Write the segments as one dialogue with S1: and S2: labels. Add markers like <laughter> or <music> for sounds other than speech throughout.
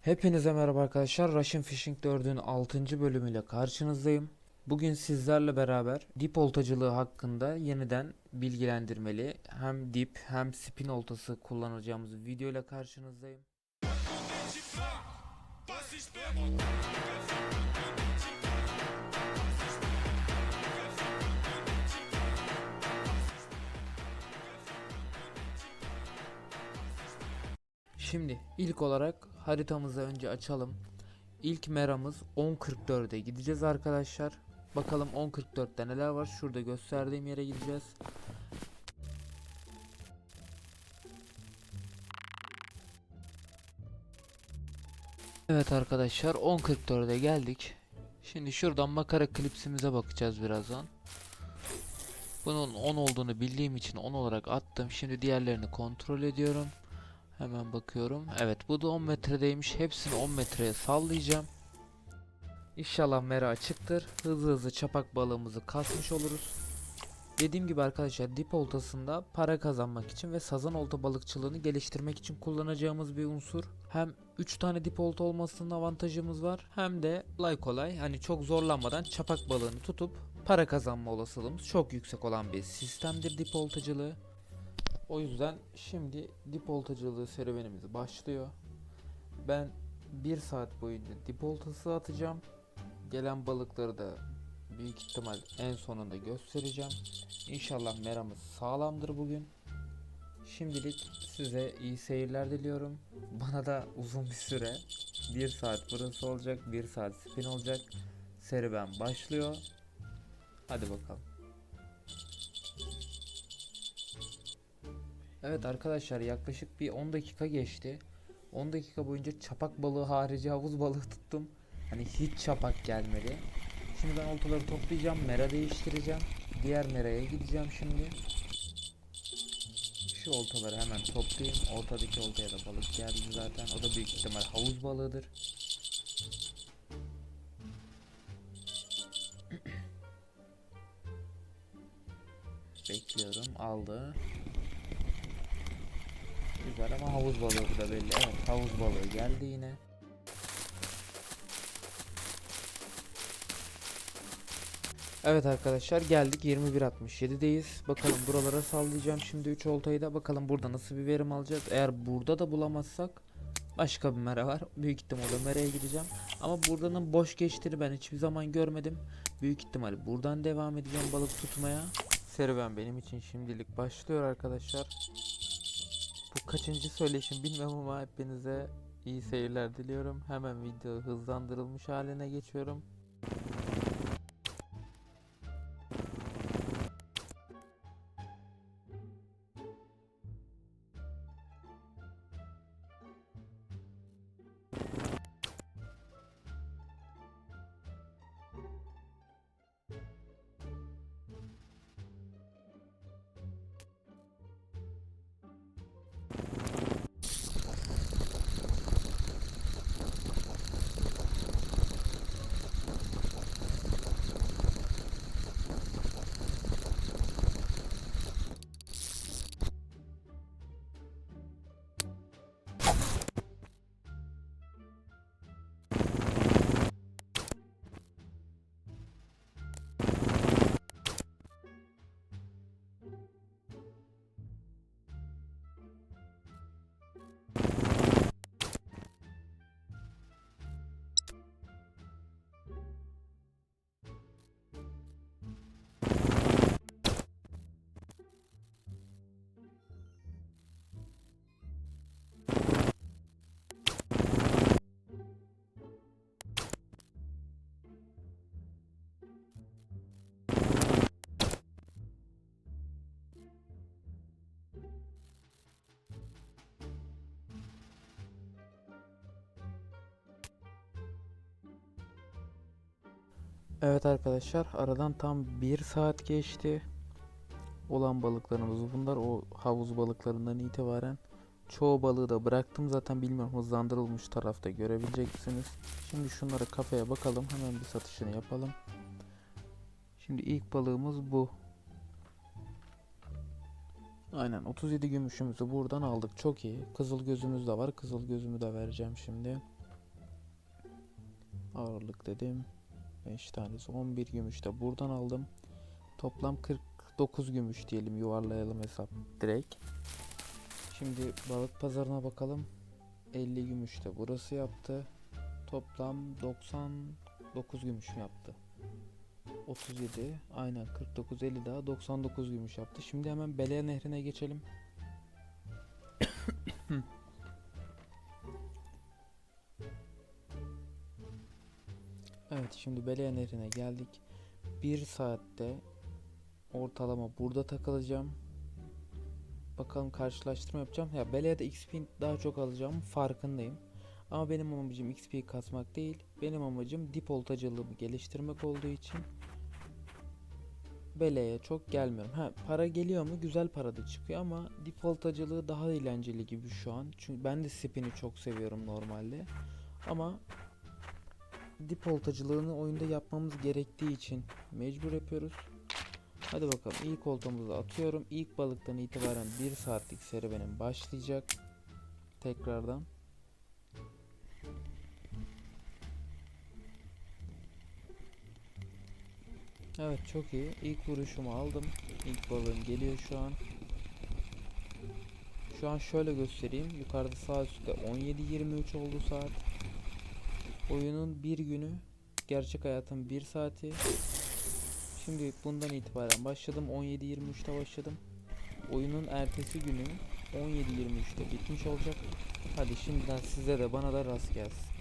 S1: Hepinize merhaba arkadaşlar. Russian Fishing 4'ün 6. bölümüyle karşınızdayım. Bugün sizlerle beraber dip oltacılığı hakkında yeniden bilgilendirmeli hem dip hem spin oltası kullanacağımız videoyla karşınızdayım. Şimdi ilk olarak haritamızı önce açalım. İlk meramız 10.44'e gideceğiz arkadaşlar. Bakalım 10.44'te neler var. Şurada gösterdiğim yere gideceğiz. Evet arkadaşlar 10.44'e geldik. Şimdi şuradan makara klipsimize bakacağız birazdan. Bunun 10 olduğunu bildiğim için 10 olarak attım. Şimdi diğerlerini kontrol ediyorum. Hemen bakıyorum. Evet bu da 10 metredeymiş. Hepsini 10 metreye sallayacağım. İnşallah mera açıktır. Hızlı hızlı çapak balığımızı kasmış oluruz. Dediğim gibi arkadaşlar dip oltasında para kazanmak için ve sazan olta balıkçılığını geliştirmek için kullanacağımız bir unsur. Hem 3 tane dip olta olmasının avantajımız var. Hem de kolay kolay hani çok zorlanmadan çapak balığını tutup para kazanma olasılığımız çok yüksek olan bir sistemdir dip oltacılığı. O yüzden şimdi dip oltacılığı serüvenimiz başlıyor. Ben 1 saat boyunca dip oltası atacağım. Gelen balıkları da büyük ihtimal en sonunda göstereceğim. İnşallah meramız sağlamdır bugün. Şimdilik size iyi seyirler diliyorum. Bana da uzun bir süre 1 saat burası olacak, 1 saat spin olacak. Serüven başlıyor. Hadi bakalım. Evet arkadaşlar yaklaşık bir 10 dakika geçti. 10 dakika boyunca çapak balığı harici havuz balığı tuttum. Hani hiç çapak gelmedi. Şimdi ben oltaları toplayacağım, mera değiştireceğim. Diğer meraya gideceğim şimdi. Şu oltaları hemen toplayayım. Ortadaki oltaya da balık geldi zaten. O da büyük ihtimal havuz balığıdır. <clears throat> Bekliyorum. Aldı. Güzel ama havuz balığı da belli. Evet havuz balığı geldi yine. Evet arkadaşlar geldik 21.67'deyiz. Bakalım buralara sallayacağım şimdi 3 oltayı da. Bakalım burada nasıl bir verim alacağız. Eğer burada da bulamazsak başka bir mera var. Büyük ihtimalle meraya gideceğim. Ama buradanın boş geçtiğini ben hiçbir zaman görmedim. Büyük ihtimal buradan devam edeceğim balık tutmaya. Serüven benim için şimdilik başlıyor arkadaşlar. Bu kaçıncı söyleşim bilmem ama hepinize iyi seyirler diliyorum. Hemen video hızlandırılmış haline geçiyorum. Evet arkadaşlar aradan tam bir saat geçti. Olan balıklarımız bunlar o havuz balıklarından itibaren. Çoğu balığı da bıraktım zaten bilmiyorum hızlandırılmış tarafta görebileceksiniz. Şimdi şunları kafaya bakalım hemen bir satışını yapalım. Şimdi ilk balığımız bu. Aynen 37 gümüşümüzü buradan aldık çok iyi. Kızıl gözümüz de var kızıl gözümü de vereceğim şimdi.
S2: Ağırlık dedim. 5 tanesi 11 gümüş de buradan aldım. Toplam 49 gümüş diyelim yuvarlayalım hesap direkt. Şimdi balık pazarına bakalım. 50 gümüş de burası yaptı. Toplam 99 gümüş yaptı. 37 aynen 49 50 daha 99 gümüş yaptı. Şimdi hemen Beleya Nehri'ne geçelim. Evet şimdi Beleya Nehri'ne geldik. Bir saatte ortalama burada takılacağım. Bakalım karşılaştırma yapacağım. Ya Beleya'da XP daha çok alacağım farkındayım. Ama benim amacım XP kasmak değil. Benim amacım dip oltacılığımı geliştirmek olduğu için Bele'ye çok gelmiyorum. Ha para geliyor mu? Güzel para da çıkıyor ama dip oltacılığı daha eğlenceli gibi şu an. Çünkü ben de spin'i çok seviyorum normalde. Ama dip oltacılığını oyunda yapmamız gerektiği için mecbur yapıyoruz. Hadi bakalım ilk oltamızı atıyorum. İlk balıktan itibaren 1 saatlik serüvenim başlayacak. Tekrardan. Evet çok iyi. İlk vuruşumu aldım. İlk balığım geliyor şu an. Şu an şöyle göstereyim. Yukarıda sağ üstte 17.23 oldu saat. Oyunun bir günü. Gerçek hayatın bir saati. Şimdi bundan itibaren başladım. 17.23'te başladım. Oyunun ertesi günü 17.23'te bitmiş olacak. Hadi şimdiden size de bana da rast gelsin.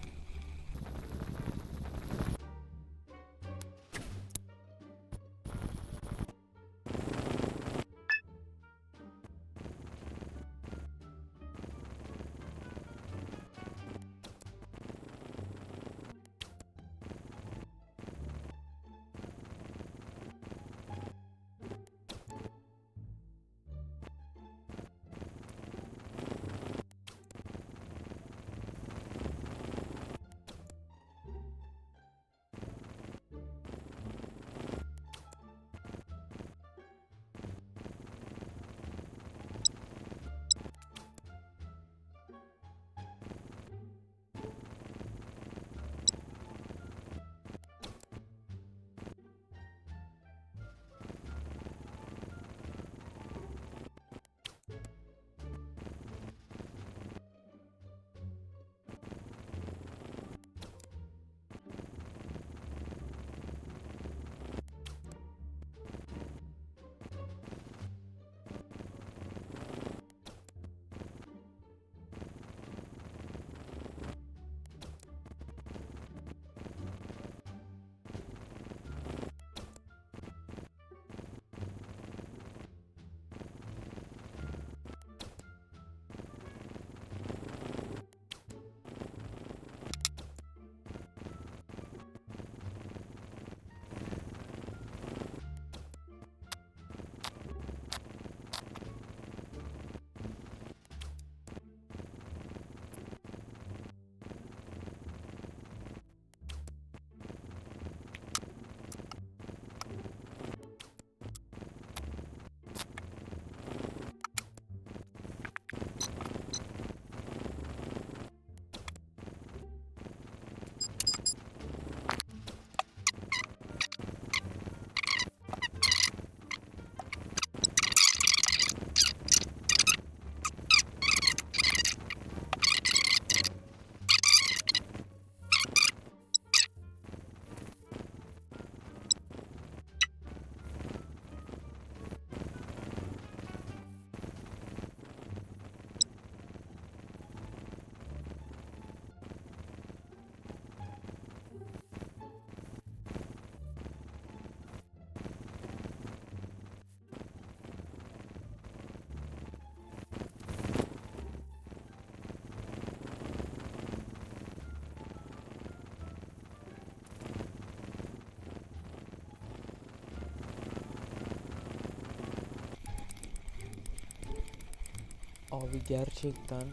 S2: Abi gerçekten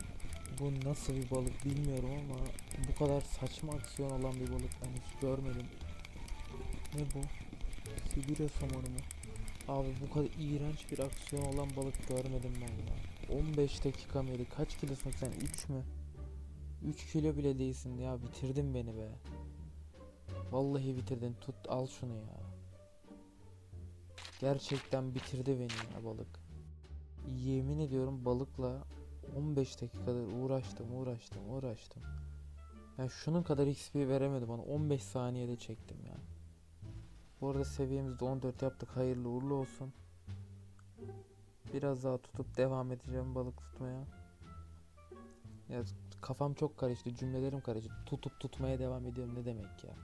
S2: bu nasıl bir balık bilmiyorum ama bu kadar saçma aksiyon olan bir balık ben hiç görmedim. Ne bu? Sibirya somonu mu? Abi bu kadar iğrenç bir aksiyon olan balık görmedim ben ya. 15 dakika mıydı? Kaç kilosun sen? 3 mü? 3 kilo bile değilsin ya bitirdin beni be. Vallahi bitirdin. Tut al şunu ya. Gerçekten bitirdi beni ya balık. Yemin ediyorum balıkla 15 dakikadır uğraştım uğraştım uğraştım. Yani şunun kadar XP veremedi bana. 15 saniyede çektim ya. Bu arada seviyemizde 14 yaptık. Hayırlı uğurlu olsun. Biraz daha tutup devam edeceğim balık tutmaya. Ya kafam çok karıştı. Cümlelerim karıştı. Tutup tutmaya devam ediyorum ne demek ya.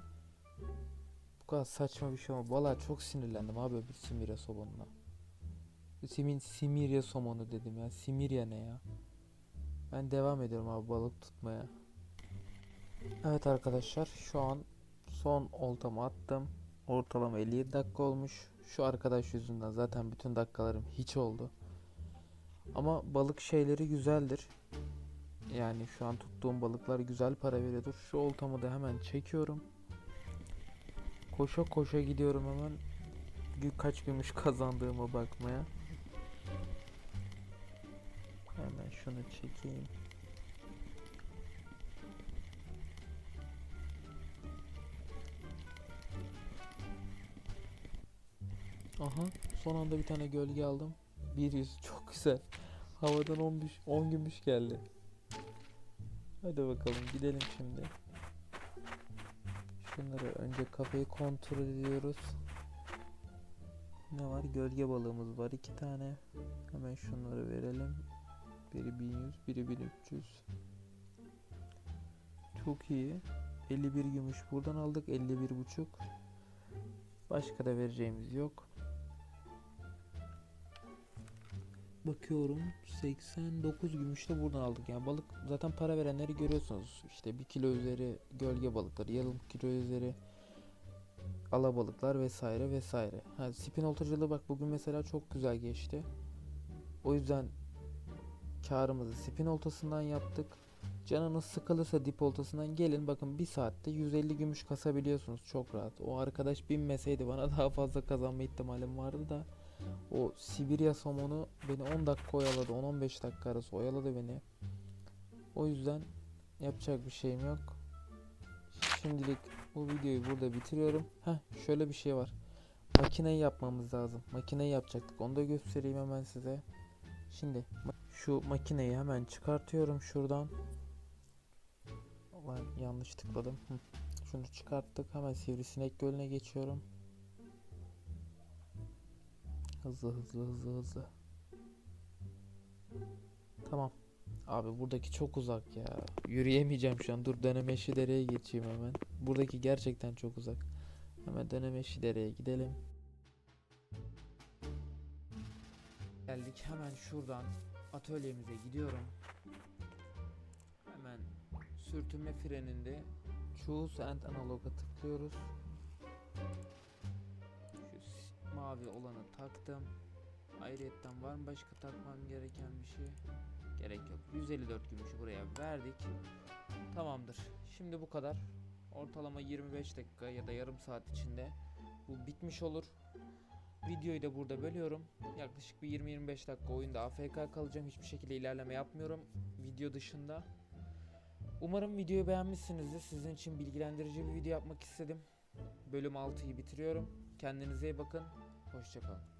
S2: Bu kadar saçma bir şey ama valla çok sinirlendim abi öbür Simirya somonuna. Simin Simirya somonu dedim ya. Simirya ne ya? Ben devam ediyorum abi balık tutmaya. Evet arkadaşlar şu an son oltamı attım. Ortalama 57 dakika olmuş. Şu arkadaş yüzünden zaten bütün dakikalarım hiç oldu. Ama balık şeyleri güzeldir. Yani şu an tuttuğum balıklar güzel para veriyordur. Şu oltamı da hemen çekiyorum. Koşa koşa gidiyorum hemen. Kaç gümüş <laughs> kazandığıma bakmaya. Şunu çekeyim. Aha son anda bir tane gölge aldım. Bir yüz <laughs> çok güzel. Havadan 10 gümüş, 10 gümüş geldi. Hadi bakalım gidelim şimdi. Şunları önce kafayı kontrol ediyoruz. Ne var? Gölge balığımız var iki tane. Hemen şunları verelim. Biri 1100, biri 1300. Çok iyi. 51 gümüş buradan aldık. 51 buçuk. Başka da vereceğimiz yok. Bakıyorum 89 gümüş de buradan aldık. Yani balık zaten para verenleri görüyorsunuz. İşte 1 kilo üzeri gölge balıkları, yarım kilo üzeri alabalıklar vesaire vesaire. Ha, spin oltacılığı bak bugün mesela çok güzel geçti. O yüzden karımızı spin oltasından yaptık. Canınız sıkılırsa dip oltasından gelin bakın bir saatte 150 gümüş kasabiliyorsunuz çok rahat. O arkadaş binmeseydi bana daha fazla kazanma ihtimalim vardı da o Sibirya somonu beni 10 dakika oyaladı 10-15 dakika arası oyaladı beni. O yüzden yapacak bir şeyim yok. Şimdilik bu videoyu burada bitiriyorum. Heh şöyle bir şey var. Makineyi yapmamız lazım. Makineyi yapacaktık. Onu da göstereyim hemen size. Şimdi şu makineyi hemen çıkartıyorum şuradan. Ulan yanlış tıkladım. Hı. Şunu çıkarttık. Hemen sivrisinek gölüne geçiyorum. Hızlı hızlı hızlı hızlı. Tamam. Abi buradaki çok uzak ya. Yürüyemeyeceğim şu an. Dur Dönemeşi Dere'ye geçeyim hemen. Buradaki gerçekten çok uzak. Hemen Dönemeşi Dere'ye gidelim. Geldik hemen şuradan atölyemize gidiyorum. Hemen sürtünme freninde Choose and Analog'a tıklıyoruz. Şu mavi olanı taktım. Ayrıyetten var mı başka takmam gereken bir şey? Gerek yok. 154 gümüşü buraya verdik. Tamamdır. Şimdi bu kadar. Ortalama 25 dakika ya da yarım saat içinde bu bitmiş olur. Videoyu da burada bölüyorum. Yaklaşık bir 20-25 dakika oyunda AFK kalacağım. Hiçbir şekilde ilerleme yapmıyorum video dışında. Umarım videoyu beğenmişsinizdir. Sizin için bilgilendirici bir video yapmak istedim. Bölüm 6'yı bitiriyorum. Kendinize iyi bakın. Hoşçakalın.